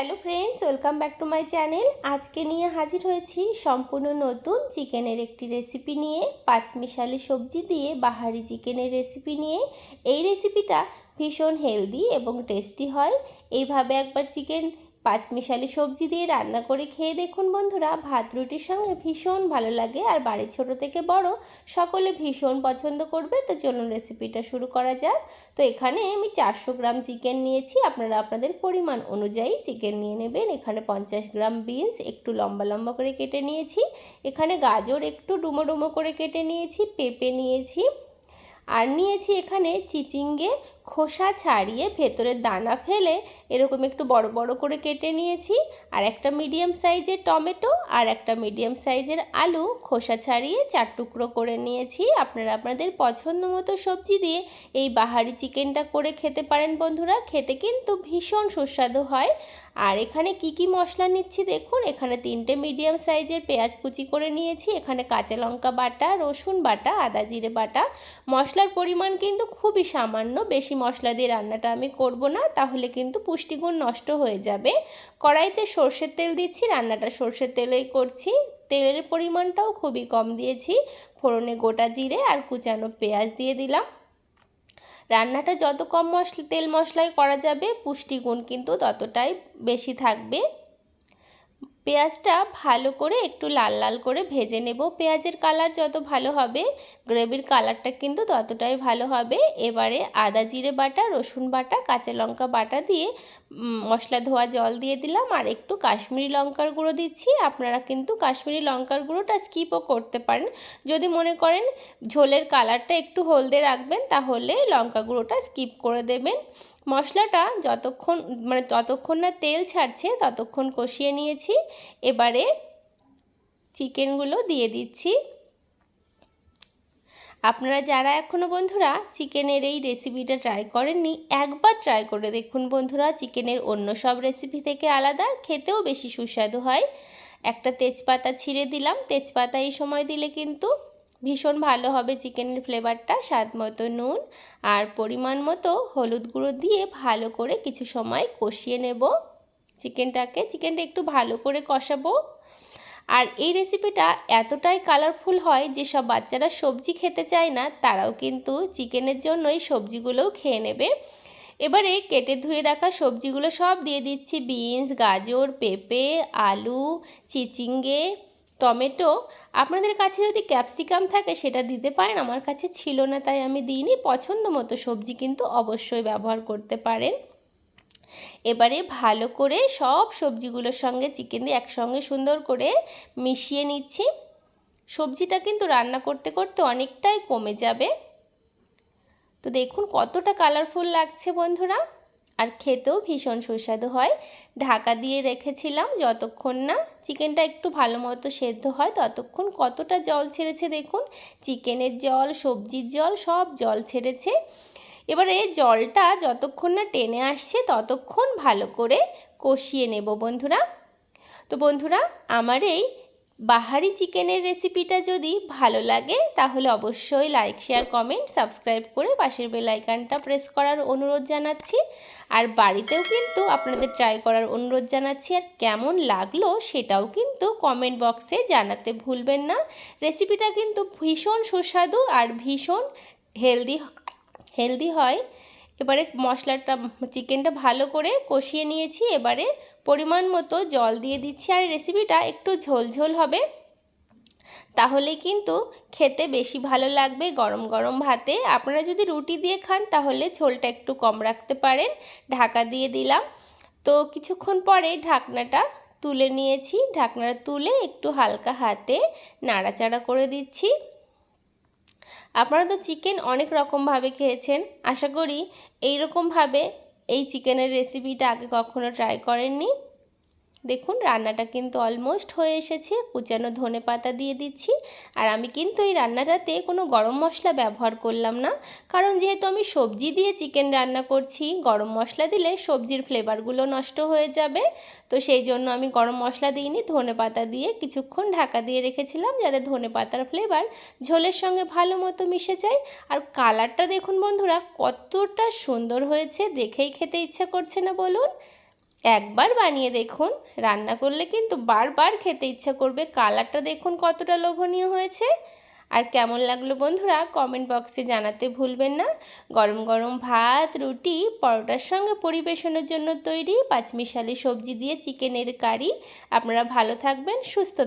Hello friends, welcome back to my channel. আজকে নিয়ে হাজির হয়েছি সম্পূর্ণ নতুন চিকেনের একটি রেসিপি নিয়ে পাঁচমিশালি সবজি দিয়ে বাহারি চিকেনের রেসিপি নিয়ে। এই রেসিপিটা ভীষণ হেলদি এবং টেস্টি হয়। এইভাবে একবার চিকেন পাঁচমিশালি সবজি দিয়ে রান্না করে খেয়ে দেখুন বন্ধুরা। ভাত, রুটির সঙ্গে ভীষণ ভালো লাগে আর বাড়ির ছোট থেকে বড় সকলে ভীষণ পছন্দ করবে। তো চলুন রেসিপিটা শুরু করা যাক। তো এখানে আমি চারশো গ্রাম চিকেন নিয়েছি। আপনারা আপনাদের পরিমাণ অনুযায়ী চিকেন নিয়ে নেবেন। এখানে পঞ্চাশ গ্রাম বিনস একটু লম্বা লম্বা করে কেটে নিয়েছি। এখানে গাজর একটু ডুমো ডুমো করে কেটে নিয়েছি, পেঁপে নিয়েছি। আর নিয়েছি এখানে চিচিঙ্গে খোসা ছাড়িয়ে ভেতরের দানা ফেলে এরকম একটু বড় বড় করে কেটে নিয়েছি। আর একটা মিডিয়াম সাইজের টমেটো আর একটা মিডিয়াম সাইজের আলু খোসা ছাড়িয়ে চার টুকরো করে নিয়েছি। আপনারা আপনাদের পছন্দ মতো সবজি দিয়ে এই বাহারি চিকেনটা করে খেতে পারেন বন্ধুরা। খেতে কিন্তু ভীষণ সুস্বাদু হয়। আর এখানে কি কি মশলা নিচ্ছি দেখুন। এখানে তিনটে মিডিয়াম সাইজের পেঁয়াজ কুচি করে নিয়েছি। এখানে কাঁচা লঙ্কা বাটা, রসুন বাটা, আদা জিরে বাটা। মশলার পরিমাণ কিন্তু খুবই সামান্য, বেশি মশলা দিয়ে রান্নাটা আমি করব না, তাহলে কিন্তু পুষ্টিগুণ নষ্ট হয়ে যাবে। কড়াইতে সর্ষের তেল দিচ্ছি, রান্নাটা সর্ষের তেলেই করছি। তেলের পরিমাণটাও খুবই কম দিয়েছি, ফোড়নে গোটা জিরে আর কুচানো পেঁয়াজ দিয়ে দিলাম। রান্নাটা যত কম মশলা, তেল মশলায় করা যাবে, পুষ্টিগুণ কিন্তু ততটাই বেশি থাকবে। পেঁয়াজটা ভালো করে একটু লাল লাল করে ভেজে নেব। পেঁয়াজের কালার যত ভালো হবে, গ্রেভির কালারটা কিন্তু ততটাই ভালো হবে। এবারে আদা জিরে বাটা, রসুন বাটা, কাঁচা লঙ্কা বাটা দিয়ে মশলা ধোয়া জল দিয়ে দিলাম। আর একটু কাশ্মীরি লঙ্কার গুঁড়ো দিচ্ছি। আপনারা কিন্তু কাশ্মীরি লঙ্কার গুঁড়োটা স্কিপও করতে পারেন। যদি মনে করেন ঝোলের কালারটা একটু হলদে রাখবেন, তাহলে লঙ্কা গুঁড়োটা স্কিপ করে দেবেন। মশলাটা যতক্ষণ মানে ততক্ষণ না তেল ছাড়ছে, ততক্ষণ কষিয়ে নিয়েছি। এবারে চিকেনগুলো দিয়ে দিচ্ছি। আপনারা যারা এখনও বন্ধুরা চিকেনের এই রেসিপিটা ট্রাই করেননি, একবার ট্রাই করে দেখুন বন্ধুরা, চিকেনের অন্য সব রেসিপি থেকে আলাদা, খেতেও বেশি সুস্বাদু হয়। একটা তেজপাতা ছিঁড়ে দিলাম, তেজপাতা এই সময় দিলে কিন্তু ভীষণ ভালো হবে চিকেনের ফ্লেভারটা স্বাদ মতো নুন আর পরিমাণ মতো হলুদ গুঁড়ো দিয়ে ভালো করে কিছু সময় কষিয়ে নেব চিকেনটাকে। চিকেনটা একটু ভালো করে কষাবো। আর এই রেসিপিটা এতটাই কালারফুল হয় যে সব বাচ্চারা সবজি খেতে চায় না, তারাও কিন্তু চিকেনের জন্যই সবজিগুলোও খেয়ে নেবে। এবারে কেটে ধুয়ে রাখা সবজিগুলো সব দিয়ে দিচ্ছি, বিনস, গাজর, পেঁপে, আলু, চিচিঙ্গে টমেটো, আপনাদের কাছে যদি ক্যাপসিকাম থাকে সেটা দিতে পারেন, আমার কাছে ছিল না তাই আমি দিইনি। পছন্দ মতো সবজি কিন্তু অবশ্যই ব্যবহার করতে পারেন। এবারে ভালো করে সব সবজিগুলোর সঙ্গে চিকেন দিয়ে একসঙ্গে সুন্দর করে মিশিয়ে নিচ্ছি। সবজিটা কিন্তু রান্না করতে করতে অনেকটাই কমে যাবে। তো দেখুন কতটা কালারফুল লাগছে বন্ধুরা। আর খেতেও ভীষণ সুস্বাদু হয়। ঢাকা দিয়ে রেখেছিলাম যতক্ষণ না। চিকেনটা একটু ভালো মতো সেদ্ধ হয় ততক্ষণ কতটা জল ছেড়েছে দেখুন। চিকেনের জল, সবজির জল সব জল ছেড়েছে। এবারে জলটা যতক্ষণ না টেনে আসছে ততক্ষণ ভালো করে কষিয়ে নেব বন্ধুরা। তো বন্ধুরা, আমার এই বাহারি চিকেনের রেসিপিটা যদি ভালো লাগে, তাহলে অবশ্যই লাইক শেয়ার কমেন্ট সাবস্ক্রাইব করে পাশের বেলাইকানটা প্রেস করার অনুরোধ জানাচ্ছি। আর বাড়িতেও কিন্তু আপনাদের ট্রাই করার অনুরোধ জানাচ্ছি। আর কেমন লাগল সেটাও কিন্তু কমেন্ট বক্সে জানাতে ভুলবেন না। রেসিপিটা কিন্তু ভীষণ সুস্বাদু আর ভীষণ হেলদি হেলদি হয়। এবারে মশলাটা, চিকেনটা ভালো করে কষিয়ে নিয়েছি। এবারে পরিমাণ মতো জল দিয়ে দিচ্ছি আর রেসিপিটা একটু ঝোলঝোল হবে। তাহলে কিন্তু খেতে বেশি ভালো লাগবে গরম গরম ভাতে। আপনারা যদি রুটি দিয়ে খান তাহলে ঝোলটা একটু কম রাখতে পারেন। ঢাকা দিয়ে দিলাম। তো কিছুক্ষণ পরে ঢাকনাটা তুলে নিয়েছি। ঢাকনাটা তুলে একটু হালকা হাতে নাড়াচাড়া করে দিচ্ছি। আপনারা তো চিকেন অনেক রকমভাবে খেয়েছেন। আশা করি এই রকমভাবে এই চিকেনের রেসিপিটা আগে কখনো ট্রাই করেননি। দেখুন, রান্নাটা কিন্তু অলমোস্ট হয়ে এসেছে। কুচানো ধনে পাতা দিয়ে দিচ্ছি। আর আমি কিন্তু এই রান্নাটাতে কোনো গরম মশলা ব্যবহার করলাম না। কারণ যেহেতু আমি সবজি দিয়ে চিকেন রান্না করছি, গরম মশলা দিলে সবজির ফ্লেভারগুলো নষ্ট হয়ে যাবে। তো সেই জন্য আমি গরম মশলা দিইনি, ধনে পাতা দিয়ে কিছুক্ষণ ঢাকা দিয়ে রেখেছিলাম যাতে ধনে পাতার ফ্লেভার ঝোলের সঙ্গে ভালো মতো মিশে যায়। আর কালারটা দেখুন বন্ধুরা, কতটা সুন্দর হয়েছে। দেখেই খেতে ইচ্ছা করছে না বলুন। একবার বানিয়ে দেখুন। রান্না করলে কিন্তু বারবার খেতে ইচ্ছা করবে। কালারটা দেখুন কতটা লোভনীয় হয়েছে। আর কেমন লাগল বন্ধুরা কমেন্ট বক্সে জানাতে ভুলবেন না। গরম গরম ভাত, রুটি, পরোটার সঙ্গে পরিবেশনের জন্য তৈরি পাঁচমিশালি সবজি দিয়ে চিকেনের কারি। আপনারা ভালো থাকবেন, সুস্থ থাকবেন।